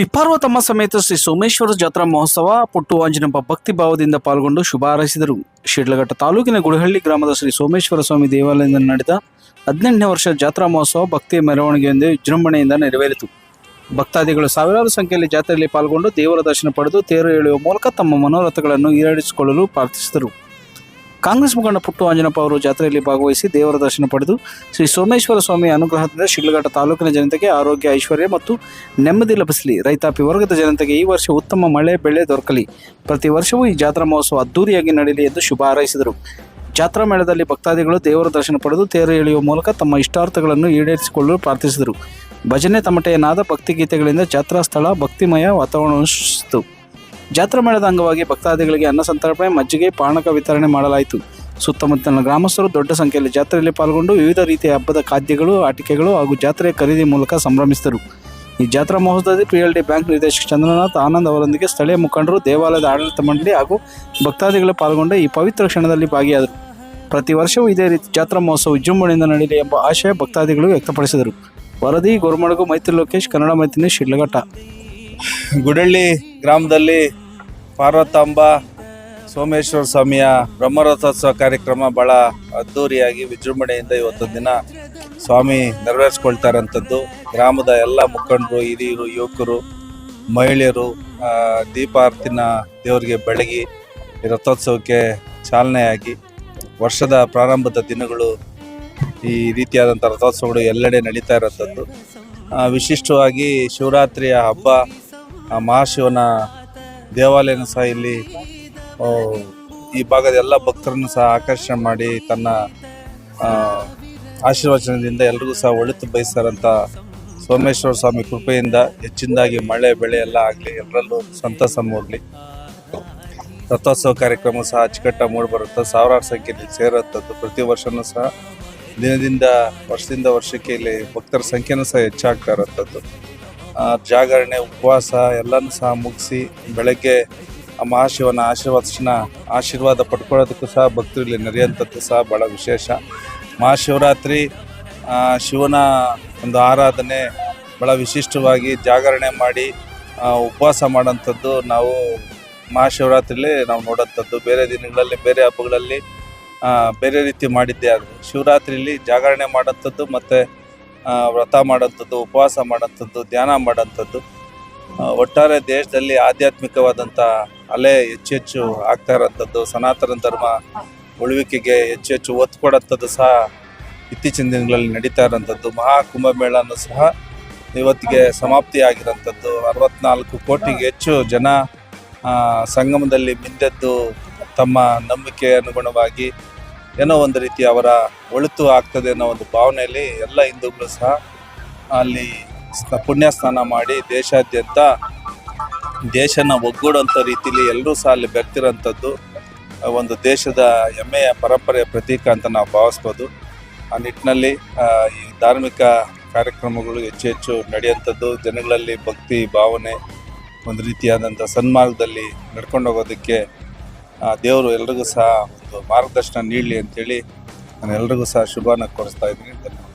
ಶ್ರೀ ಪಾರ್ವತಮ್ಮ ಸಮೇತ ಶ್ರೀ ಸೋಮೇಶ್ವರ ಜಾತ್ರಾ ಮಹೋತ್ಸವ ಪುಟ್ಟು ಆಂಜನಪ್ಪ ಭಕ್ತಿ ಭಾವದಿಂದ ಪಾಲ್ಗೊಂಡು ಶುಭ ಹಾರೈಸಿದರು ಶಿಡ್ಲಘಟ್ಟ ತಾಲೂಕಿನ ಗುಡಿಹಳ್ಳಿ ಗ್ರಾಮದ ಶ್ರೀ ಸೋಮೇಶ್ವರ ಸ್ವಾಮಿ ದೇವಾಲಯದಿಂದ ನಡೆದ ಹದಿನೆಂಟನೇ ವರ್ಷ ಜಾತ್ರಾ ಮಹೋತ್ಸವ ಭಕ್ತಿಯ ಮೆರವಣಿಗೆಯೊಂದಿಗೆ ವಿಜೃಂಭಣೆಯಿಂದ ನೆರವೇರಿತು. ಭಕ್ತಾದಿಗಳು ಸಾವಿರಾರು ಸಂಖ್ಯೆಯಲ್ಲಿ ಜಾತ್ರೆಯಲ್ಲಿ ಪಾಲ್ಗೊಂಡು ದೇವರ ದರ್ಶನ ಪಡೆದು ತೇರು ಎಳೆಯುವ ಮೂಲಕ ತಮ್ಮ ಮನೋರಥಗಳನ್ನು ಈಡೇರಿಸಿಕೊಳ್ಳಲು ಪ್ರಾರ್ಥಿಸಿದರು. ಕಾಂಗ್ರೆಸ್ ಮುಖಂಡ ಪುಟ್ಟು ಆಂಜನಪ್ಪ ಅವರು ಜಾತ್ರೆಯಲ್ಲಿ ಭಾಗವಹಿಸಿ ದೇವರ ದರ್ಶನ ಪಡೆದು ಶ್ರೀ ಸೋಮೇಶ್ವರ ಸ್ವಾಮಿ ಅನುಗ್ರಹದಿಂದ ಶಿಡ್ಲಘಟ್ಟ ತಾಲೂಕಿನ ಜನತೆಗೆ ಆರೋಗ್ಯ, ಐಶ್ವರ್ಯ ಮತ್ತು ನೆಮ್ಮದಿ ಲಭಿಸಲಿ. ರೈತಾಪಿ ವರ್ಗದ ಜನತೆಗೆ ಈ ವರ್ಷ ಉತ್ತಮ ಮಳೆ, ಬೆಳೆ ದೊರಕಲಿ. ಪ್ರತಿ ವರ್ಷವೂ ಈ ಜಾತ್ರಾ ಮಹೋತ್ಸವ ಅದ್ದೂರಿಯಾಗಿ ನಡೆಯಲಿ ಎಂದು ಶುಭ ಹಾರೈಸಿದರು. ಜಾತ್ರಾ ಮೇಳದಲ್ಲಿ ಭಕ್ತಾದಿಗಳು ದೇವರ ದರ್ಶನ ಪಡೆದು ತೇರು ಎಳೆಯುವ ಮೂಲಕ ತಮ್ಮ ಇಷ್ಟಾರ್ಥಗಳನ್ನು ಈಡೇರಿಸಿಕೊಳ್ಳಲು ಪ್ರಾರ್ಥಿಸಿದರು. ಭಜನೆ ತಮಟೆಯ ನಾದ ಭಕ್ತಿಗೀತೆಗಳಿಂದ ಜಾತ್ರಾ ಸ್ಥಳ ಭಕ್ತಿಮಯ ವಾತಾವರಣ ಸೃಷ್ಟಿಸಿತು. ಜಾತ್ರಾ ಮೇಳದ ಅಂಗವಾಗಿ ಭಕ್ತಾದಿಗಳಿಗೆ ಅನ್ನ ಸಂತರ್ಪಣೆ, ಮಜ್ಜಿಗೆ, ಪಾನಕ ವಿತರಣೆ ಮಾಡಲಾಯಿತು. ಸುತ್ತಮುತ್ತಲಿನ ಗ್ರಾಮಸ್ಥರು ದೊಡ್ಡ ಸಂಖ್ಯೆಯಲ್ಲಿ ಜಾತ್ರೆಯಲ್ಲಿ ಪಾಲ್ಗೊಂಡು ವಿವಿಧ ರೀತಿಯ ಹಬ್ಬದ ಖಾದ್ಯಗಳು, ಆಟಿಕೆಗಳು ಹಾಗೂ ಜಾತ್ರೆಯ ಖರೀದಿ ಮೂಲಕ ಸಂಭ್ರಮಿಸಿದರು. ಈ ಜಾತ್ರಾ ಮಹೋತ್ಸವದಲ್ಲಿ ಪಿಎಲ್ಡಿ ಬ್ಯಾಂಕ್ ನಿರ್ದೇಶಕ ಚಂದ್ರನಾಥ್ ಆನಂದ್ ಅವರೊಂದಿಗೆ ಸ್ಥಳೀಯ ಮುಖಂಡರು, ದೇವಾಲಯದ ಆಡಳಿತ ಮಂಡಳಿ ಹಾಗೂ ಭಕ್ತಾದಿಗಳು ಪಾಲ್ಗೊಂಡ ಈ ಪವಿತ್ರ ಕ್ಷಣದಲ್ಲಿ ಭಾಗಿಯಾದರು. ಪ್ರತಿ ವರ್ಷವೂ ಇದೇ ರೀತಿ ಜಾತ್ರಾ ಮಹೋತ್ಸವ ವಿಜೃಂಭಣೆಯಿಂದ ನಡೆಯಲಿ ಎಂಬ ಆಶಯ ಭಕ್ತಾದಿಗಳು ವ್ಯಕ್ತಪಡಿಸಿದರು. ವರದಿ, ಗೋರ್ಮಡಗು, ಮೈತ್ರಿ ಲೋಕೇಶ್, ಕನ್ನಡ ಮೈತ್ರಿ ಶಿಡ್ಲಘಟ್ಟ. ಗುಡಳ್ಳಿ ಗ್ರಾಮದಲ್ಲಿ ಪಾರ್ವತಾಂಬ ಸೋಮೇಶ್ವರ ಸ್ವಾಮಿಯ ಬ್ರಹ್ಮರಥೋತ್ಸವ ಕಾರ್ಯಕ್ರಮ ಭಾಳ ಅದ್ಧೂರಿಯಾಗಿ ವಿಜೃಂಭಣೆಯಿಂದ ಇವತ್ತು ದಿನ ಸ್ವಾಮಿ ನೆರವೇರಿಸ್ಕೊಳ್ತಾರಂಥದ್ದು ಗ್ರಾಮದ ಎಲ್ಲ ಮುಖಂಡರು, ಹಿರಿಯರು, ಯುವಕರು, ಮಹಿಳೆಯರು ದೀಪಾರ್ತಿನ ದೇವರಿಗೆ ಬೆಳಗಿ ರಥೋತ್ಸವಕ್ಕೆ ಚಾಲನೆಯಾಗಿ ವರ್ಷದ ಪ್ರಾರಂಭದ ದಿನಗಳು ಈ ರೀತಿಯಾದಂಥ ರಥೋತ್ಸವಗಳು ಎಲ್ಲೆಡೆ ನಡೀತಾ ಇರೋಂಥದ್ದು ವಿಶಿಷ್ಟವಾಗಿ ಶಿವರಾತ್ರಿಯ ಹಬ್ಬ ಆ ಮಹಾಶಿವನ ದೇವಾಲಯನ ಸಹ ಇಲ್ಲಿ ಈ ಭಾಗದ ಎಲ್ಲ ಭಕ್ತರನ್ನು ಸಹ ಆಕರ್ಷಣೆ ಮಾಡಿ ತನ್ನ ಆಶೀರ್ವಚನದಿಂದ ಎಲ್ರಿಗೂ ಸಹ ಒಳಿತು ಬಯಸ್ತಾರಂತ ಸೋಮೇಶ್ವರ ಸ್ವಾಮಿ ಕೃಪೆಯಿಂದ ಹೆಚ್ಚಿನದಾಗಿ ಮಳೆ ಬೆಳೆ ಎಲ್ಲ ಆಗಲಿ ಎಲ್ಲರಲ್ಲೂ ಸಂತಸ ಮೂಡಲಿ ರಥೋತ್ಸವ ಕಾರ್ಯಕ್ರಮ ಸಹ ಅಚ್ಚುಕಟ್ಟಾಗಿ ಮೂಡಿಬರುತ್ತೆ ಸಾವಿರಾರು ಸಂಖ್ಯೆಯಲ್ಲಿ ಸೇರುವಂಥದ್ದು ಪ್ರತಿ ವರ್ಷವೂ ಸಹ ದಿನದಿಂದ ವರ್ಷದಿಂದ ವರ್ಷಕ್ಕೆ ಇಲ್ಲಿ ಭಕ್ತರ ಸಂಖ್ಯೆನೂ ಸಹ ಹೆಚ್ಚಾಗ್ತಾ ಇರೋಂಥದ್ದು ಆ, ಜಾಗರಣೆ, ಉಪವಾಸ ಎಲ್ಲನೂ ಸಹ ಮುಗಿಸಿ ಬೆಳಗ್ಗೆ ಮಹಾಶಿವನ ಆಶೀರ್ವಾದನ ಆಶೀರ್ವಾದ ಪಡ್ಕೊಳ್ಳೋದಕ್ಕೂ ಸಹ ಭಕ್ತರು ಇಲ್ಲಿ ನಡೆಯುವಂಥದ್ದು ಸಹ ಭಾಳ ವಿಶೇಷ. ಮಹಾಶಿವರಾತ್ರಿ ಶಿವನ ಒಂದು ಆರಾಧನೆ ಭಾಳ ವಿಶಿಷ್ಟವಾಗಿ ಜಾಗರಣೆ ಮಾಡಿ ಉಪವಾಸ ಮಾಡೋಂಥದ್ದು ನಾವು ಮಹಾಶಿವರಾತ್ರಿಲಿ ನಾವು ನೋಡೋಂಥದ್ದು ಬೇರೆ ದಿನಗಳಲ್ಲಿ, ಬೇರೆ ಹಬ್ಬಗಳಲ್ಲಿ ಬೇರೆ ರೀತಿ ಮಾಡಿದ್ದೆ ಆದರೆ ಶಿವರಾತ್ರಿಲಿ ಜಾಗರಣೆ ಮಾಡೋಂಥದ್ದು ಮತ್ತು ವ್ರತ ಮಾಡೋಂಥದ್ದು ಉಪವಾಸ ಮಾಡೋಂಥದ್ದು ಧ್ಯಾನ ಮಾಡೋಂಥದ್ದು ಒಟ್ಟಾರೆ ದೇಶದಲ್ಲಿ ಆಧ್ಯಾತ್ಮಿಕವಾದಂಥ ಅಲೆ ಹೆಚ್ಚು ಹೆಚ್ಚು ಆಗ್ತಾ ಇರೋಂಥದ್ದು ಸನಾತನ ಧರ್ಮ ಉಳುವಿಕೆಗೆ ಹೆಚ್ಚು ಹೆಚ್ಚು ಒತ್ತು ಕೊಡೋಂಥದ್ದು ಸಹ ಇತ್ತೀಚಿನ ದಿನಗಳಲ್ಲಿ ನಡೀತಾ ಇರೋಂಥದ್ದು ಮಹಾ ಕುಂಭಮೇಳನೂ ಸಹ ಇವತ್ತಿಗೆ ಸಮಾಪ್ತಿ ಆಗಿರೋಂಥದ್ದು ಅರವತ್ನಾಲ್ಕು ಕೋಟಿಗೆ ಹೆಚ್ಚು ಜನ ಸಂಗಮದಲ್ಲಿ ಮಿಂದೆದ್ದು ತಮ್ಮ ನಂಬಿಕೆ ಅನುಗುಣವಾಗಿ ಏನೋ ಒಂದು ರೀತಿ ಅವರ ಒಳಿತು ಆಗ್ತದೆ ಅನ್ನೋ ಒಂದು ಭಾವನೆಯಲ್ಲಿ ಎಲ್ಲ ಹಿಂದೂಗಳು ಸಹ ಅಲ್ಲಿ ಪುಣ್ಯ ಸ್ನಾನ ಮಾಡಿ ದೇಶಾದ್ಯಂತ ದೇಶನ ಒಗ್ಗೂಡುವಂಥ ರೀತಿಯಲ್ಲಿ ಎಲ್ಲರೂ ಸಹ ಅಲ್ಲಿ ಬೆರ್ತಿರೋಂಥದ್ದು ಒಂದು ದೇಶದ ಹೆಮ್ಮೆಯ ಪರಂಪರೆಯ ಪ್ರತೀಕ ಅಂತ ನಾವು ಭಾವಿಸ್ಬೋದು. ಆ ನಿಟ್ಟಿನಲ್ಲಿ ಈ ಧಾರ್ಮಿಕ ಕಾರ್ಯಕ್ರಮಗಳು ಹೆಚ್ಚು ಹೆಚ್ಚು ನಡೆಯುವಂಥದ್ದು, ಜನಗಳಲ್ಲಿ ಭಕ್ತಿ, ಭಾವನೆ, ಒಂದು ರೀತಿಯಾದಂಥ ಸನ್ಮಾರ್ಗದಲ್ಲಿ ನಡ್ಕೊಂಡು ಹೋಗೋದಕ್ಕೆ ದೇವರು ಎಲ್ರಿಗೂ ಸಹ ಒಂದು ಮಾರ್ಗದರ್ಶನ ನೀಡಲಿ ಅಂತೇಳಿ ನಾನು ಎಲ್ರಿಗೂ ಸಹ ಶುಭನ ಕೋರಿಸ್ತಾ ಇದ್ದೀನಿ. ಧನ್ಯವಾದ